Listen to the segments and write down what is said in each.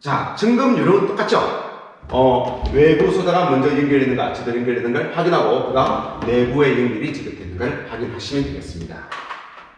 자, 증금 요령은 똑같죠? 어, 외부 소다가 먼저 연결되는가, 제대로 연결되는가를 확인하고, 그 다음 내부의 연결이 제대로 되는가를 확인하시면 되겠습니다.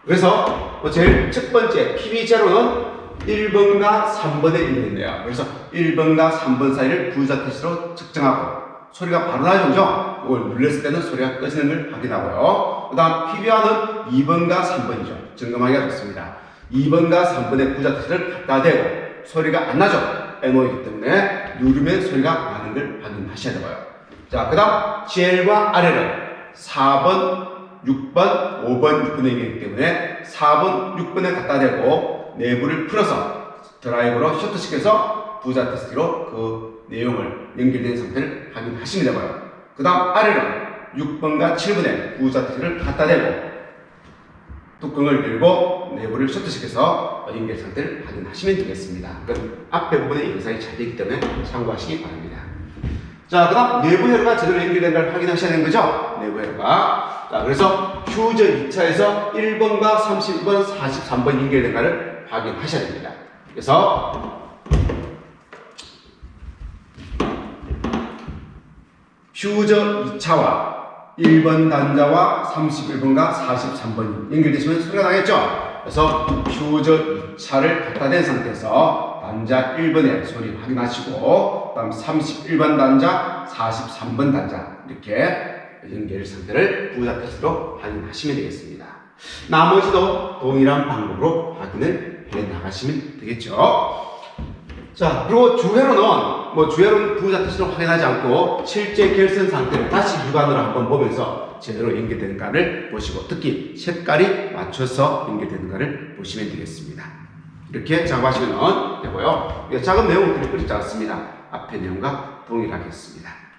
그래서, 뭐 제일 첫 번째, PB0는 1번과 3번에 연결있네요. 그래서 1번과 3번 사이를 부자 테스트로 측정하고, 소리가 바로 나죠, 그죠? 이걸 눌렀을 때는 소리가 꺼지는 걸 확인하고요. 그 다음 PBR은 2번과 3번이죠. 점검하기가 좋습니다. 2번과 3번의 부자 테스트를 갖다 대고, 소리가 안 나죠? NO이기 때문에 누르면 소리가 나는 걸 확인하셔야 되고요. 자, 그 다음 GL과 RL은 4번, 6번, 5번, 6번의 얘기이기 때문에 4번, 6번에 갖다 대고 내부를 풀어서 드라이브로 셔터시켜서 부자 테스트로 그 내용을 연결된 상태를 확인하시면 되고요. 그 다음 RL은 6번과 7번에 부자 테스트를 갖다 대고 뚜껑을 열고 내부를 셔터시켜서 연결 상태를 확인하시면 되겠습니다. 그럼 앞에 부분에 영상이 잘 되기 때문에 참고하시기 바랍니다. 자, 그 다음 내부 회로가 제대로 연결된 걸 확인하셔야 되는 거죠? 내부 회로가. 자, 그래서 휴저 2차에서 1번과 31번, 43번 연결된가를 확인하셔야 됩니다. 그래서 휴저 2차와 1번 단자와 31번과 43번이 연결되시면 소리가 나겠죠? 그래서 휴저 2차를 갖다 댄 상태에서 단자 1번의 소리 확인하시고 그다음 31번 단자, 43번 단자 이렇게 연결 상태를 부자 테스트로 확인하시면 되겠습니다. 나머지도 동일한 방법으로 확인을 해 나가시면 되겠죠. 자, 그리고 주회로는, 뭐, 주회로는 부자 테스트로 확인하지 않고, 실제 결선 상태를 다시 육안으로 한번 보면서 제대로 연결되는가를 보시고, 특히 색깔이 맞춰서 연결되는가를 보시면 되겠습니다. 이렇게 작업하시면 되고요. 내용은 그리 어렵지 않습니다. 앞의 내용과 동일하겠습니다.